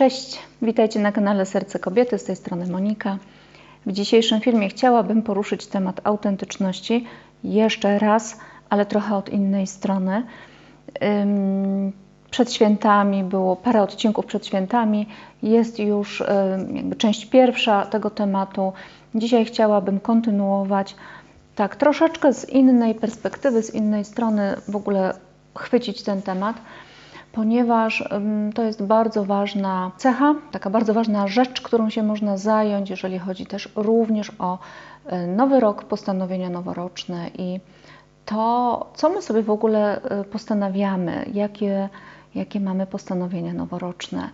Cześć, witajcie na kanale Serce Kobiety, z tej strony Monika. W dzisiejszym filmie chciałabym poruszyć temat autentyczności jeszcze raz, ale trochę od innej strony. Przed świętami było parę odcinków przed świętami, jest już część pierwsza tego tematu. Dzisiaj chciałabym kontynuować tak troszeczkę z innej perspektywy, z innej strony w ogóle chwycić ten temat ponieważ to jest bardzo ważna cecha, taka bardzo ważna rzecz, którą się można zająć, jeżeli chodzi też również o e, nowy rok, postanowienia noworoczne i to, co my sobie w ogóle e, postanawiamy, jakie, jakie mamy postanowienia noworoczne.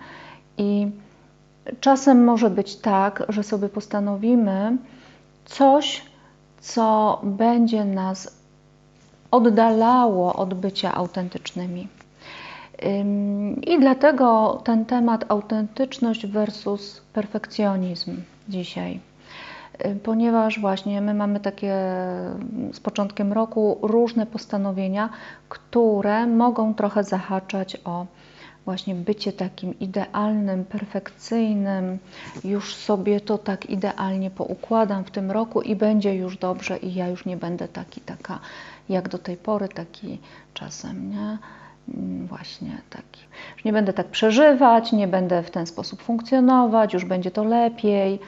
I czasem może być tak, że sobie postanowimy coś, co będzie nas oddalało od bycia autentycznymi. I dlatego ten temat autentyczność versus perfekcjonizm dzisiaj. Ponieważ właśnie my mamy takie z początkiem roku różne postanowienia, które mogą trochę zahaczać o właśnie bycie takim idealnym, perfekcyjnym, już sobie to tak idealnie poukładam w tym roku i będzie już dobrze i ja już nie będę taki, taka jak do tej pory, taki czasem, nie? Mm, właśnie taki. Już nie będę tak przeżywać, nie będę w ten sposób funkcjonować, już będzie to lepiej.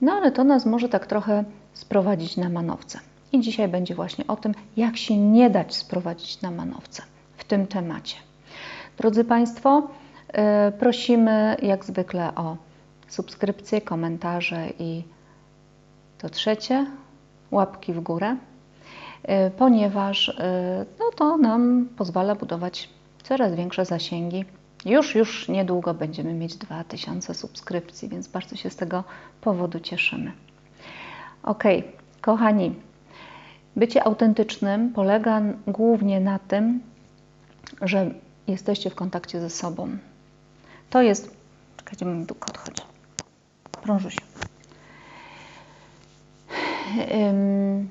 No ale to nas może tak trochę sprowadzić na manowce. I dzisiaj będzie właśnie o tym, jak się nie dać sprowadzić na manowce w tym temacie. Drodzy Państwo, yy, prosimy jak zwykle o subskrypcje, komentarze i to trzecie, łapki w górę, yy, ponieważ yy, no to nam pozwala budować coraz większe zasięgi. Już, już niedługo będziemy mieć 2000 subskrypcji, więc bardzo się z tego powodu cieszymy. Ok, kochani, bycie autentycznym polega głównie na tym, że jesteście w kontakcie ze sobą. To jest. Czekajcie, mi tu kot chodzi. Prążuś. Um,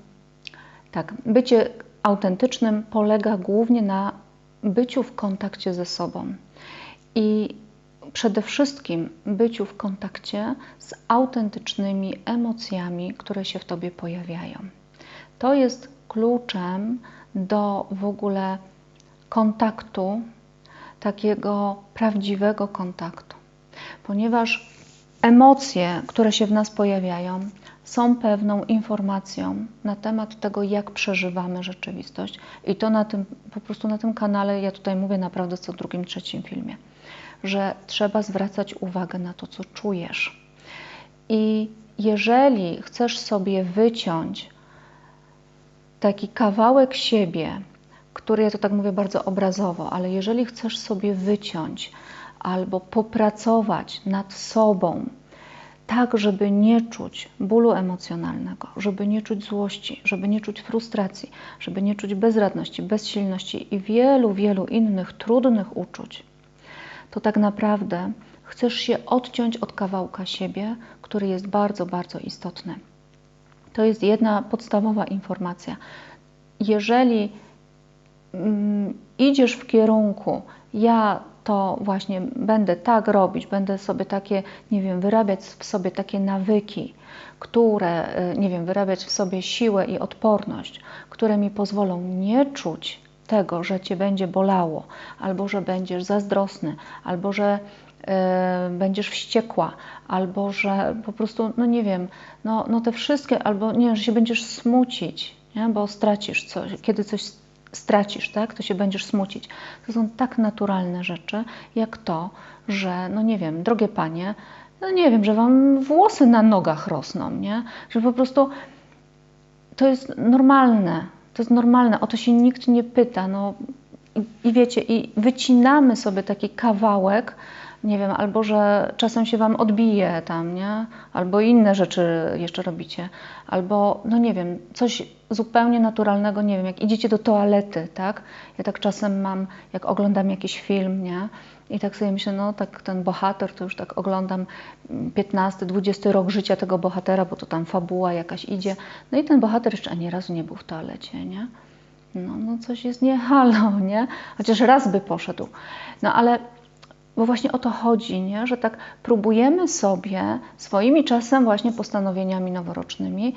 tak, bycie autentycznym polega głównie na byciu w kontakcie ze sobą i przede wszystkim byciu w kontakcie z autentycznymi emocjami, które się w tobie pojawiają. To jest kluczem do w ogóle kontaktu, takiego prawdziwego kontaktu, ponieważ emocje, które się w nas pojawiają, są pewną informacją na temat tego, jak przeżywamy rzeczywistość. I to na tym, po prostu na tym kanale, ja tutaj mówię naprawdę co drugim, trzecim filmie, że trzeba zwracać uwagę na to, co czujesz. I jeżeli chcesz sobie wyciąć taki kawałek siebie, który, ja to tak mówię bardzo obrazowo, ale jeżeli chcesz sobie wyciąć albo popracować nad sobą, tak, żeby nie czuć bólu emocjonalnego, żeby nie czuć złości, żeby nie czuć frustracji, żeby nie czuć bezradności, bezsilności i wielu, wielu innych trudnych uczuć, to tak naprawdę chcesz się odciąć od kawałka siebie, który jest bardzo, bardzo istotny. To jest jedna podstawowa informacja. Jeżeli mm, idziesz w kierunku, ja to właśnie będę tak robić, będę sobie takie, nie wiem, wyrabiać w sobie takie nawyki, które, y, nie wiem, wyrabiać w sobie siłę i odporność, które mi pozwolą nie czuć tego, że cię będzie bolało, albo że będziesz zazdrosny, albo że y, będziesz wściekła, albo że po prostu, no nie wiem, no, no te wszystkie, albo nie że się będziesz smucić, nie? bo stracisz coś, kiedy coś stracisz, tak, to się będziesz smucić. To są tak naturalne rzeczy, jak to, że, no nie wiem, drogie panie, no nie wiem, że wam włosy na nogach rosną, nie? Że po prostu to jest normalne. To jest normalne, o to się nikt nie pyta. No, i, i wiecie, i wycinamy sobie taki kawałek, nie wiem, albo że czasem się Wam odbije tam, nie? Albo inne rzeczy jeszcze robicie, albo, no nie wiem, coś zupełnie naturalnego, nie wiem, jak idziecie do toalety, tak? Ja tak czasem mam, jak oglądam jakiś film, nie? I tak sobie myślę, no tak ten bohater, to już tak oglądam 15, 20 rok życia tego bohatera, bo to tam fabuła jakaś idzie. No i ten bohater jeszcze ani razu nie był w toalecie, nie? No, no coś jest nie halo, nie? Chociaż raz by poszedł. No ale bo właśnie o to chodzi, nie? że tak próbujemy sobie swoimi czasem właśnie postanowieniami noworocznymi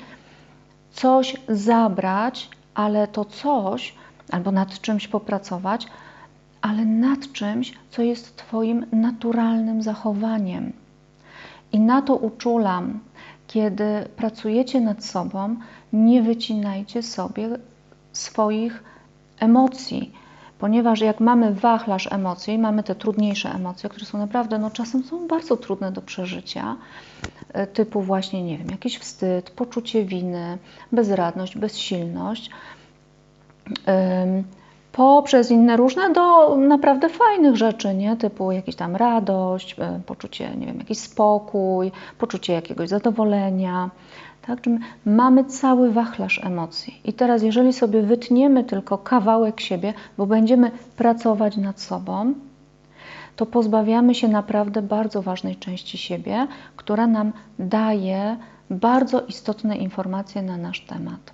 coś zabrać, ale to coś, albo nad czymś popracować, ale nad czymś, co jest Twoim naturalnym zachowaniem. I na to uczulam, kiedy pracujecie nad sobą, nie wycinajcie sobie swoich emocji, ponieważ jak mamy wachlarz emocji, mamy te trudniejsze emocje, które są naprawdę, no czasem są bardzo trudne do przeżycia, e, typu właśnie, nie wiem, jakiś wstyd, poczucie winy, bezradność, bezsilność, poprzez inne różne do naprawdę fajnych rzeczy, nie? typu jakiś tam radość, e, poczucie, nie wiem, jakiś spokój, poczucie jakiegoś zadowolenia, tak? Mamy cały wachlarz emocji. I teraz, jeżeli sobie wytniemy tylko kawałek siebie, bo będziemy pracować nad sobą, to pozbawiamy się naprawdę bardzo ważnej części siebie, która nam daje bardzo istotne informacje na nasz temat.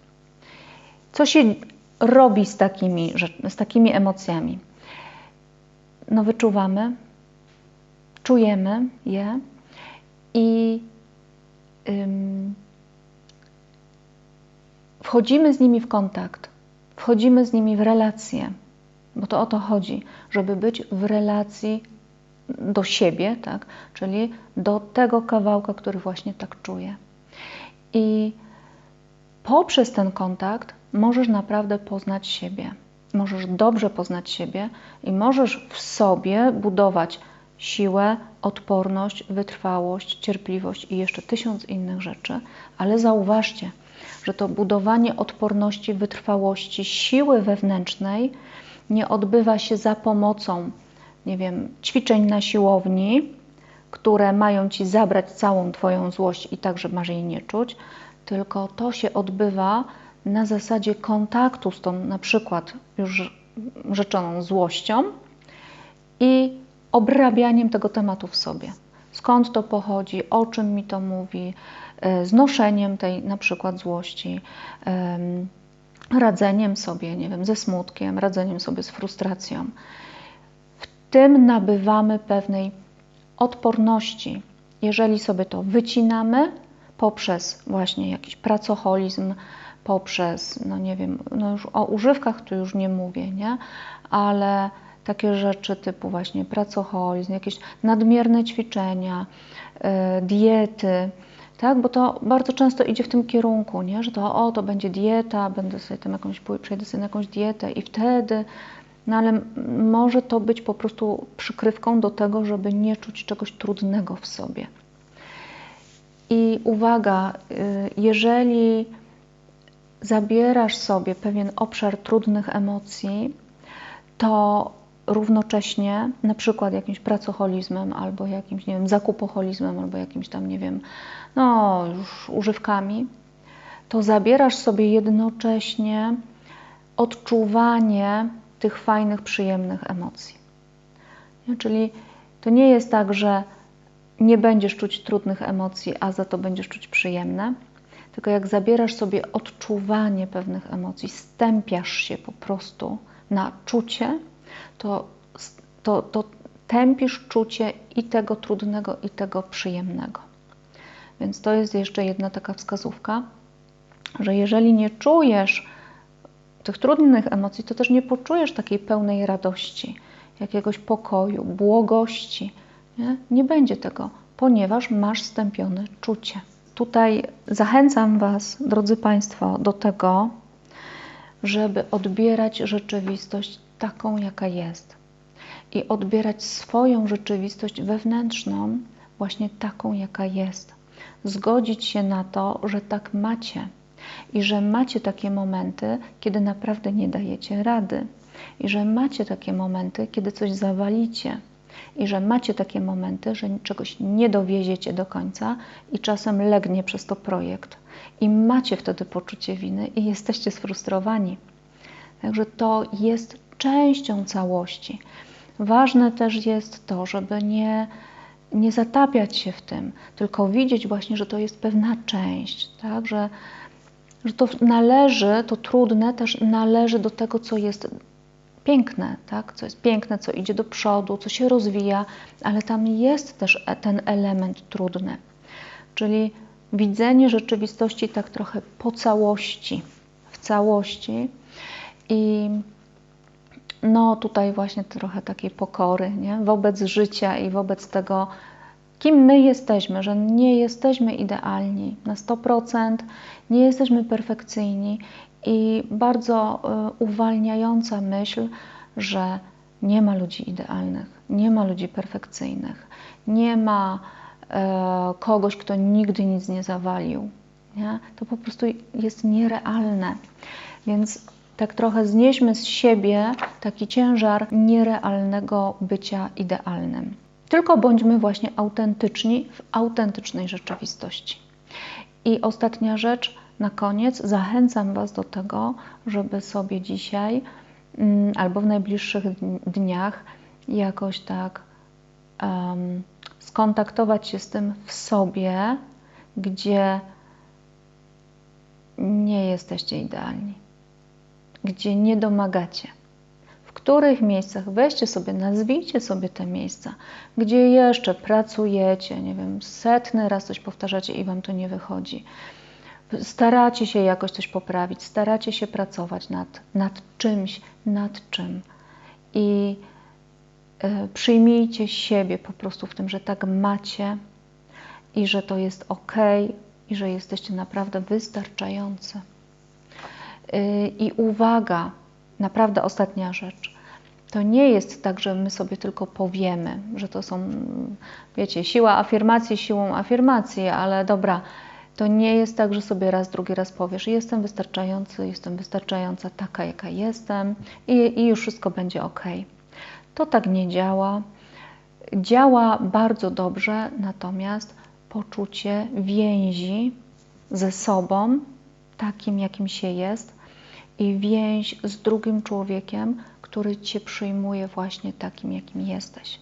Co się robi z takimi, z takimi emocjami? No, wyczuwamy, czujemy je i. wchodzimy z nimi w kontakt, wchodzimy z nimi w relacje, bo to o to chodzi, żeby być w relacji do siebie, tak? czyli do tego kawałka, który właśnie tak czuje. I poprzez ten kontakt możesz naprawdę poznać siebie. Możesz dobrze poznać siebie i możesz w sobie budować siłę, odporność, wytrwałość, cierpliwość i jeszcze tysiąc innych rzeczy. Ale zauważcie, że to budowanie odporności, wytrwałości, siły wewnętrznej nie odbywa się za pomocą, nie wiem, ćwiczeń na siłowni, które mają ci zabrać całą Twoją złość i tak, że masz jej nie czuć, tylko to się odbywa na zasadzie kontaktu z tą na przykład już rzeczoną złością i obrabianiem tego tematu w sobie. Skąd to pochodzi, o czym mi to mówi, znoszeniem tej na przykład złości, radzeniem sobie, nie wiem, ze smutkiem, radzeniem sobie z frustracją. W tym nabywamy pewnej odporności. Jeżeli sobie to wycinamy poprzez właśnie jakiś pracoholizm, poprzez, no nie wiem, no już o używkach tu już nie mówię, nie? Ale takie rzeczy typu właśnie pracoholizm, jakieś nadmierne ćwiczenia, yy, diety, tak? Bo to bardzo często idzie w tym kierunku, nie? że to o, to będzie dieta, będę sobie tam jakąś, przejdę sobie na jakąś dietę i wtedy, no ale może to być po prostu przykrywką do tego, żeby nie czuć czegoś trudnego w sobie. I uwaga, y, jeżeli zabierasz sobie pewien obszar trudnych emocji, to równocześnie na przykład jakimś pracoholizmem albo jakimś, nie wiem, zakupoholizmem albo jakimś tam, nie wiem, no już używkami, to zabierasz sobie jednocześnie odczuwanie tych fajnych, przyjemnych emocji. Nie? Czyli to nie jest tak, że nie będziesz czuć trudnych emocji, a za to będziesz czuć przyjemne, tylko jak zabierasz sobie odczuwanie pewnych emocji, stępiasz się po prostu na czucie, to, to, to tępisz czucie i tego trudnego, i tego przyjemnego. Więc to jest jeszcze jedna taka wskazówka, że jeżeli nie czujesz tych trudnych emocji, to też nie poczujesz takiej pełnej radości, jakiegoś pokoju, błogości. Nie, nie będzie tego, ponieważ masz stępione czucie. Tutaj zachęcam Was, drodzy Państwo, do tego, żeby odbierać rzeczywistość taką, jaka jest. I odbierać swoją rzeczywistość wewnętrzną właśnie taką, jaka jest. Zgodzić się na to, że tak macie i że macie takie momenty, kiedy naprawdę nie dajecie rady, i że macie takie momenty, kiedy coś zawalicie, i że macie takie momenty, że czegoś nie dowieziecie do końca i czasem legnie przez to projekt. I macie wtedy poczucie winy i jesteście sfrustrowani. Także to jest częścią całości. Ważne też jest to, żeby nie, nie zatapiać się w tym, tylko widzieć właśnie, że to jest pewna część, tak? że, że to należy, to trudne też należy do tego, co jest piękne, tak? co jest piękne, co idzie do przodu, co się rozwija, ale tam jest też e, ten element trudny, czyli widzenie rzeczywistości tak trochę po całości, w całości i no tutaj właśnie trochę takiej pokory nie? wobec życia i wobec tego, kim my jesteśmy, że nie jesteśmy idealni na 100%, nie jesteśmy perfekcyjni i bardzo y, uwalniająca myśl, że nie ma ludzi idealnych, nie ma ludzi perfekcyjnych, nie ma e, kogoś, kto nigdy nic nie zawalił. Nie? To po prostu jest nierealne. Więc tak trochę znieśmy z siebie taki ciężar nierealnego bycia idealnym. Tylko bądźmy właśnie autentyczni w autentycznej rzeczywistości. I ostatnia rzecz, na koniec, zachęcam Was do tego, żeby sobie dzisiaj mm, albo w najbliższych dniach jakoś tak um, skontaktować się z tym w sobie, gdzie nie jesteście idealni, gdzie nie domagacie. W których miejscach weźcie sobie, nazwijcie sobie te miejsca, gdzie jeszcze pracujecie, nie wiem, setny raz coś powtarzacie i wam to nie wychodzi. Staracie się jakoś coś poprawić, staracie się pracować nad, nad czymś, nad czym. I y, przyjmijcie siebie po prostu w tym, że tak macie i że to jest ok, i że jesteście naprawdę wystarczający. I uwaga, naprawdę ostatnia rzecz. To nie jest tak, że my sobie tylko powiemy, że to są, wiecie, siła afirmacji siłą afirmacji, ale dobra, to nie jest tak, że sobie raz, drugi raz powiesz, jestem wystarczający, jestem wystarczająca taka, jaka jestem i, i już wszystko będzie ok. To tak nie działa. Działa bardzo dobrze, natomiast poczucie więzi ze sobą, takim jakim się jest, i więź z drugim człowiekiem, który Cię przyjmuje właśnie takim, jakim jesteś.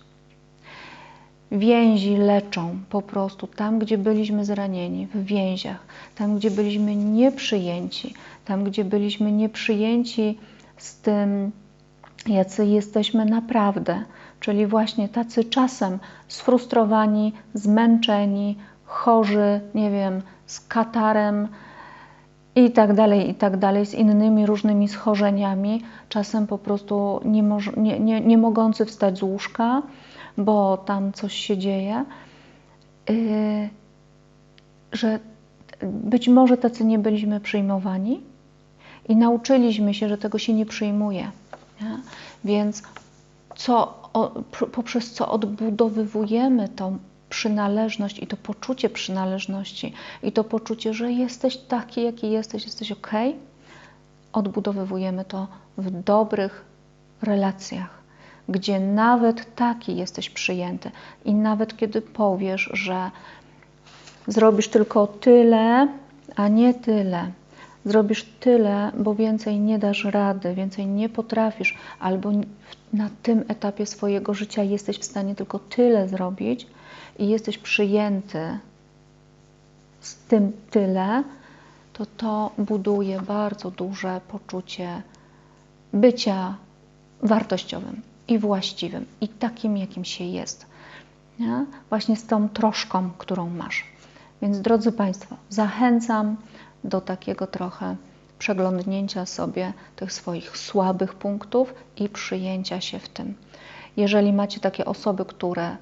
Więzi leczą po prostu tam, gdzie byliśmy zranieni, w więziach, tam, gdzie byliśmy nieprzyjęci, tam, gdzie byliśmy nieprzyjęci z tym, jacy jesteśmy naprawdę, czyli właśnie tacy czasem sfrustrowani, zmęczeni, chorzy, nie wiem, z katarem i tak dalej, i tak dalej, z innymi różnymi schorzeniami, czasem po prostu nie, nie, nie, nie mogący wstać z łóżka, bo tam coś się dzieje, yy, że być może tacy nie byliśmy przyjmowani i nauczyliśmy się, że tego się nie przyjmuje. Nie? Więc co, o, poprzez co odbudowywujemy tą przynależność i to poczucie przynależności i to poczucie, że jesteś taki, jaki jesteś, jesteś ok, odbudowywujemy to w dobrych relacjach, gdzie nawet taki jesteś przyjęty. I nawet kiedy powiesz, że zrobisz tylko tyle, a nie tyle, zrobisz tyle, bo więcej nie dasz rady, więcej nie potrafisz, albo na tym etapie swojego życia jesteś w stanie tylko tyle zrobić i jesteś przyjęty z tym tyle, to to buduje bardzo duże poczucie bycia wartościowym i właściwym i takim, jakim się jest. Nie? Właśnie z tą troszką, którą masz. Więc drodzy Państwo, zachęcam do takiego trochę przeglądnięcia sobie tych swoich słabych punktów i przyjęcia się w tym. Jeżeli macie takie osoby, które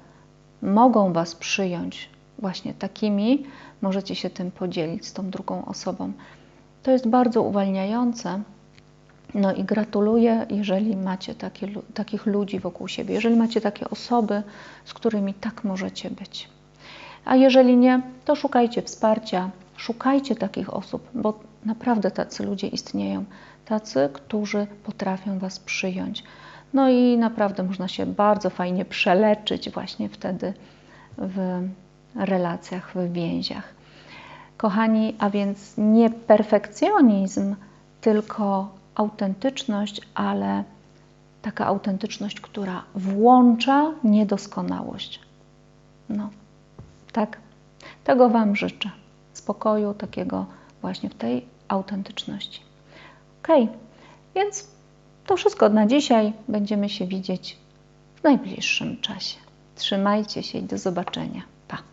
mogą Was przyjąć właśnie takimi, możecie się tym podzielić z tą drugą osobą. To jest bardzo uwalniające. No i gratuluję, jeżeli macie takie, takich ludzi wokół siebie, jeżeli macie takie osoby, z którymi tak możecie być. A jeżeli nie, to szukajcie wsparcia, szukajcie takich osób, bo naprawdę tacy ludzie istnieją, tacy, którzy potrafią Was przyjąć. No i naprawdę można się bardzo fajnie przeleczyć właśnie wtedy w relacjach, w więziach. Kochani, a więc nie perfekcjonizm, tylko autentyczność, ale taka autentyczność, która włącza niedoskonałość. No, tak. Tego Wam życzę. Spokoju takiego właśnie w tej autentyczności. Ok, więc To wszystko na dzisiaj. Będziemy się widzieć w najbliższym czasie. Trzymajcie się i do zobaczenia.